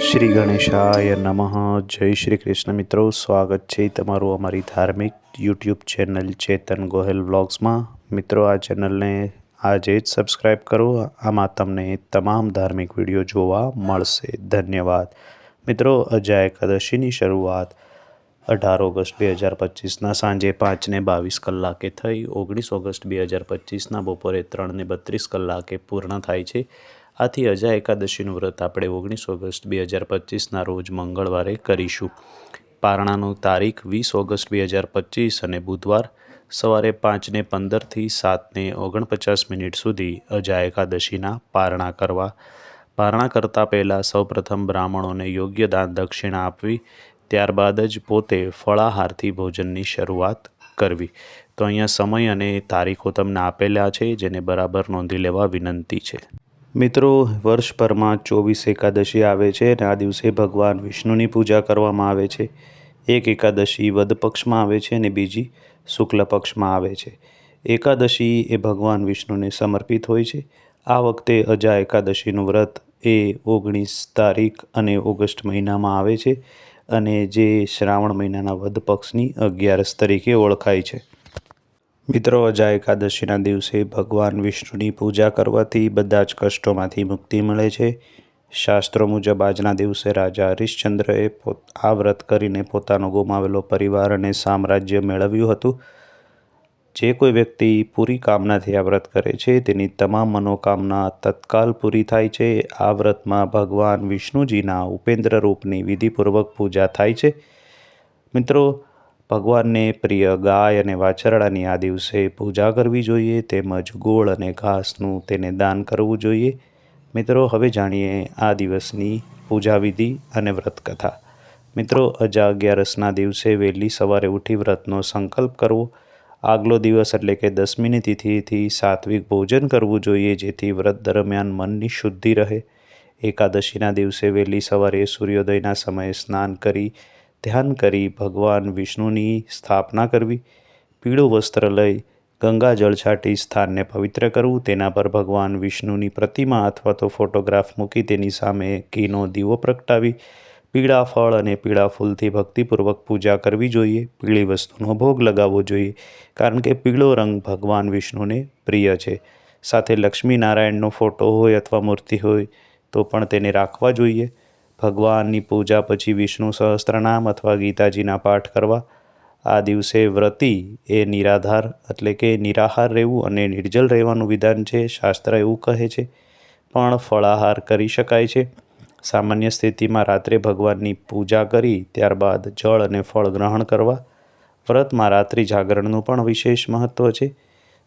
શ્રી ગણેશાય નમઃ. જય શ્રી કૃષ્ણ મિત્રો. સ્વાગત છે તમારું અમારી ધાર્મિક યુટ્યુબ ચેનલ ચેતન ગોહેલ વ્લોગ્સમાં મિત્રો, આ ચેનલને આજે જ સબસ્ક્રાઈબ કરો. આમાં તમને તમામ ધાર્મિક વીડિયો જોવા મળશે. ધન્યવાદ. મિત્રો અજા એકાદશીની શરૂઆત અઢાર ઓગસ્ટ બે હજાર પચીસના સાંજે પાંચને બાવીસ કલાકે થઈ. ઓગણીસ ઓગસ્ટ બે હજાર પચીસના બપોરે ત્રણને બત્રીસ કલાકે પૂર્ણ થાય છે. આથી અજા એકાદશીનું વ્રત આપણે ઓગણીસ ઓગસ્ટ બે હજાર પચીસના રોજ મંગળવારે કરીશું. પારણાનું તારીખ વીસ ઓગસ્ટ બે હજાર પચીસ અને બુધવાર સવારે પાંચને પંદરથી સાતને ઓગણપચાસ મિનિટ સુધી અજા એકાદશીના પારણા કરવા. પારણા કરતાં પહેલાં સૌપ્રથમ બ્રાહ્મણોને યોગ્ય દાન દક્ષિણા આપવી. ત્યારબાદ જ પોતે ફળાહારથી ભોજનની શરૂઆત કરવી. તો અહીંયા સમય અને તારીખો તમને આપેલા છે, જેને બરાબર નોંધી લેવા વિનંતી છે. મિત્રો, વર્ષભરમાં ચોવીસ એકાદશી આવે છે અને આ દિવસે ભગવાન વિષ્ણુની પૂજા કરવામાં આવે છે. એક એકાદશી વદ પક્ષમાં આવે છે અને બીજી શુક્લ પક્ષમાં આવે છે. એકાદશી એ ભગવાન વિષ્ણુને સમર્પિત હોય છે. આ વખતે અજા એકાદશીનું વ્રત એ ઓગણીસ તારીખ અને ઓગસ્ટ મહિનામાં આવે છે. અને જે શ્રાવણ મહિનાના વદ પક્ષની અગિયારસ તરીકે ઓળખાય છે. મિત્રો અજા એકાદશીના દિવસે ભગવાન વિષ્ણુની પૂજા કરવાથી બધા જ કષ્ટોમાંથી મુક્તિ મળે છે. શાસ્ત્રો મુજબ, આજના દિવસે રાજા હરિશ્ચંદ્રએ આ વ્રત કરીને પોતાનો ગુમાવેલો પરિવાર અને સામ્રાજ્ય મેળવ્યું હતું. જે કોઈ વ્યક્તિ પૂરી કામનાથી આ વ્રત કરે છે, તેની તમામ મનોકામના તત્કાલ પૂરી થાય છે. આ વ્રતમાં ભગવાન વિષ્ણુજીના ઉપેન્દ્ર રૂપની વિધિપૂર્વક પૂજા થાય છે. મિત્રો, ભગવાનને પ્રિય ગાય અને વાછરડાની આ દિવસે પૂજા કરવી જોઈએ, તેમજ ગોળ અને ઘાસનું તેને દાન કરવું જોઈએ. મિત્રો, હવે જાણીએ આ દિવસની પૂજા વિધિ અને વ્રતકથા. મિત્રો અજા અગિયારસના દિવસે વહેલી સવારે ઉઠી વ્રતનો સંકલ્પ કરવો. આગલો દિવસ એટલે કે દસમીની તિથિથી સાત્વિક ભોજન કરવું જોઈએ, જેથી વ્રત દરમિયાન મનની શુદ્ધિ રહે. એકાદશીના દિવસે વહેલી સવારે સૂર્યોદયના સમયે સ્નાન કરી, ધ્યાન કરી ભગવાન વિષ્ણુની સ્થાપના કરવી, પીળું વસ્ત્ર લઈ ગંગાજળ છાંટી સ્થાનને પવિત્ર કરવું, તેના પર ભગવાન વિષ્ણુની પ્રતિમા અથવા તો ફોટોગ્રાફ મૂકી તેની સામે ઘીનો દીવો પ્રગટાવી પીળા ફળ અને પીળા ફૂલથી ભક્તિપૂર્વક પૂજા કરવી જોઈએ. પીળી વસ્તુનો ભોગ લગાવવો જોઈએ, કારણ કે પીળો રંગ ભગવાન વિષ્ણુને પ્રિય છે. સાથે લક્ષ્મી નારાયણનો ફોટો હોય અથવા મૂર્તિ હોય, તો પણ તેને રાખવા જોઈએ. ભગવાનની પૂજા પછી વિષ્ણુ સહસ્ત્રનામ અથવા ગીતાજીના પાઠ કરવા. આ દિવસે વ્રતી એ નિરાધાર, એટલે કે નિરાહાર રહેવું અને નિર્જલ રહેવાનું વિધાન છે. શાસ્ત્ર એવું કહે છે, પણ ફળાહાર કરી શકાય છે. સામાન્ય સ્થિતિમાં રાત્રે ભગવાનની પૂજા કરી, ત્યારબાદ જળ અને ફળ ગ્રહણ કરવા. વ્રતમાં રાત્રિ જાગરણનું પણ વિશેષ મહત્ત્વ છે.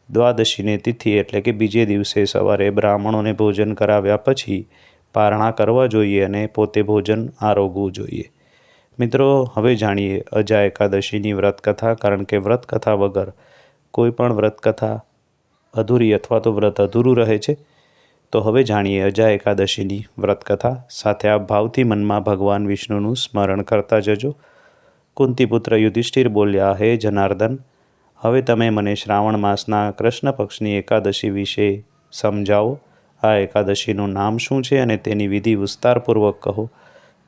દ્વાદશીને તિથિ એટલે કે બીજે દિવસે સવારે બ્રાહ્મણોને ભોજન કરાવ્યા પછી પારણા કરવા જોઈએ અને પોતે ભોજન આરોગવું જોઈએ. મિત્રો, હવે જાણીએ અજા એકાદશીની વ્રતકથા, કારણ કે વ્રતકથા વગર કોઈ પણ વ્રતકથા અધૂરી અથવા તો વ્રત અધૂરું રહે છે. તો હવે જાણીએ અજા એકાદશીની વ્રતકથા. સાથે આ ભાવથી મનમાં ભગવાન વિષ્ણુનું સ્મરણ કરતા જજો. કુંતીપુત્ર યુધિષ્ઠિર બોલ્યા, હે જનાર્દન, હવે તમે મને શ્રાવણ માસના કૃષ્ણ પક્ષની એકાદશી વિશે સમજાવો. આ એકાદશીનું નામ શું છે અને તેની વિધિ વિસ્તારપૂર્વક કહો.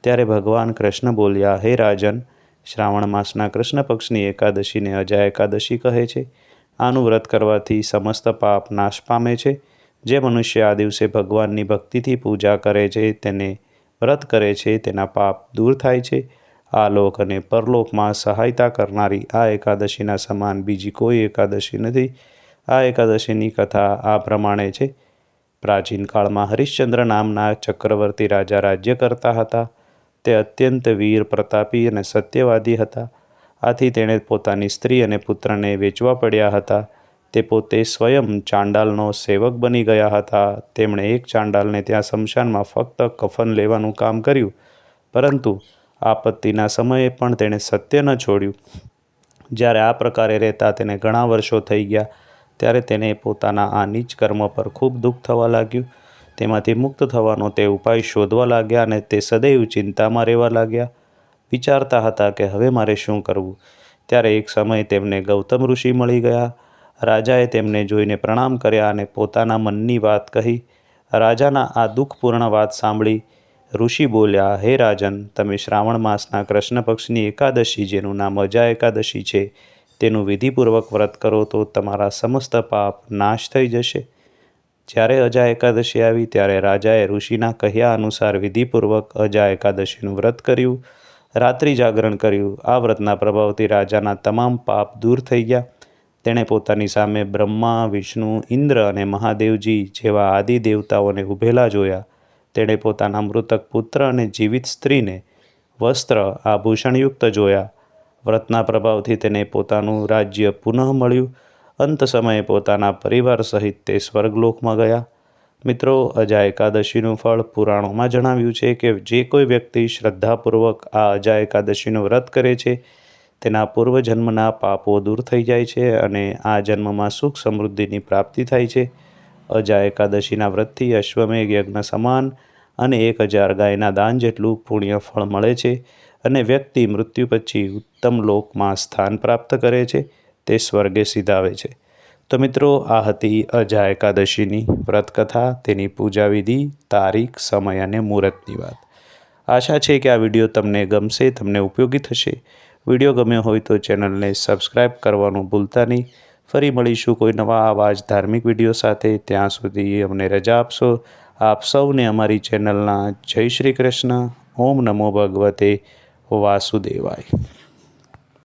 ત્યારે ભગવાન કૃષ્ણ બોલ્યા, હે રાજન, શ્રાવણ માસના કૃષ્ણ પક્ષની એકાદશીને અજા એકાદશી કહે છે. આનું વ્રત કરવાથી સમસ્ત પાપ નાશ પામે છે. જે મનુષ્ય આ દિવસે ભગવાનની ભક્તિથી પૂજા કરે છે, તેને વ્રત કરે છે, તેના પાપ દૂર થાય છે. આ લોક અને પરલોકમાં સહાયતા કરનારી આ એકાદશીના સમાન બીજી કોઈ એકાદશી નથી. આ એકાદશીની કથા આ પ્રમાણે છે. પ્રાચીન કાળમાં હરિશ્ચંદ્ર નામના ચક્રવર્તી રાજા રાજ્ય કરતા હતા. તે અત્યંત વીર, પ્રતાપી અને સત્યવાદી હતા. આથી તેણે પોતાની સ્ત્રી અને પુત્રને વેચવા પડ્યા હતા. તે પોતે સ્વયં ચાંડાલનો સેવક બની ગયા હતા. તેમણે એક ચાંડાલને ત્યાં શમશાનમાં ફક્ત કફન લેવાનું કામ કર્યું, પરંતુ આપત્તિના સમયે પણ તેણે સત્ય ન છોડ્યું. જ્યારે આ પ્રકારે રહેતા તેને ઘણા વર્ષો થઈ ગયા, ત્યારે તેને પોતાના આ નીચ કર્મ પર ખૂબ દુઃખ થવા લાગ્યું. તેમાંથી મુક્ત થવાનો તે ઉપાય શોધવા લાગ્યા અને તે સદૈવ ચિંતામાં રહેવા લાગ્યા. વિચારતા હતા કે હવે મારે શું કરવું? ત્યારે એક સમય તેમને ગૌતમ ઋષિ મળી ગયા. રાજાએ તેમને જોઈને પ્રણામ કર્યા અને પોતાના મનની વાત કહી. રાજાના આ દુઃખપૂર્ણ વાત સાંભળી ઋષિ બોલ્યા, હે રાજન, તમે શ્રાવણ માસના કૃષ્ણ પક્ષની એકાદશી, જેનું નામ અજા એકાદશી છે, તેનું વિધિપૂર્વક વ્રત કરો તો તમારા સમસ્ત પાપ નાશ થઈ જશે. જ્યારે અજા એકાદશી આવી, ત્યારે રાજાએ ઋષિના કહ્યા અનુસાર વિધિપૂર્વક અજા એકાદશીનું વ્રત કર્યું. રાત્રિ જાગરણ કર્યું. આ વ્રતના પ્રભાવથી રાજાના તમામ પાપ દૂર થઈ ગયા. તેણે પોતાની સામે બ્રહ્મા, વિષ્ણુ, ઇન્દ્ર અને મહાદેવજી જેવા આદિ દેવતાઓને ઊભેલા જોયા. તેણે પોતાના મૃતક પુત્ર અને જીવિત સ્ત્રીને વસ્ત્ર, આભૂષણયુક્ત જોયા. વ્રતના પ્રભાવથી તેને પોતાનું રાજ્ય પુનઃ મળ્યું. અંત સમયે પોતાના પરિવાર સહિત તે સ્વર્ગલોકમાં ગયા. મિત્રો, અજા એકાદશીનું ફળ પુરાણોમાં જણાવ્યું છે કે જે કોઈ વ્યક્તિ શ્રદ્ધાપૂર્વક આ અજા એકાદશીનું વ્રત કરે છે તેના પૂર્વજન્મના પાપો દૂર થઈ જાય છે અને આ જન્મમાં સુખ સમૃદ્ધિની પ્રાપ્તિ થાય છે. અજા એકાદશીના વ્રતથી અશ્વમેઘ યજ્ઞ સમાન અને એક હજાર ગાયના દાન જેટલું પુણ્ય ફળ મળે છે અને વ્યક્તિ મૃત્યુ પછી ઉત્તમ લોકમાં સ્થાન પ્રાપ્ત કરે છે, તે સ્વર્ગે સીધાવે છે. તો મિત્રો, આ હતી અજા એકાદશીની વ્રતકથા, તેની પૂજા વિધિ તારીખ, સમય અને મુહૂર્તની વાત. આશા છે કે આ વીડિયો તમને ગમશે, તમને ઉપયોગી થશે. વીડિયો ગમ્યો હોય તો ચેનલને સબસ્ક્રાઈબ કરવાનું ભૂલતા નહીં. ફરી મળીશું કોઈ નવા આવા ધાર્મિક વીડિયો સાથે. ત્યાં સુધી અમને રજા આપશો. આપ સૌને અમારી ચેનલના જય શ્રી કૃષ્ણ. ઓમ નમો ભગવતે વાસુદેવાય.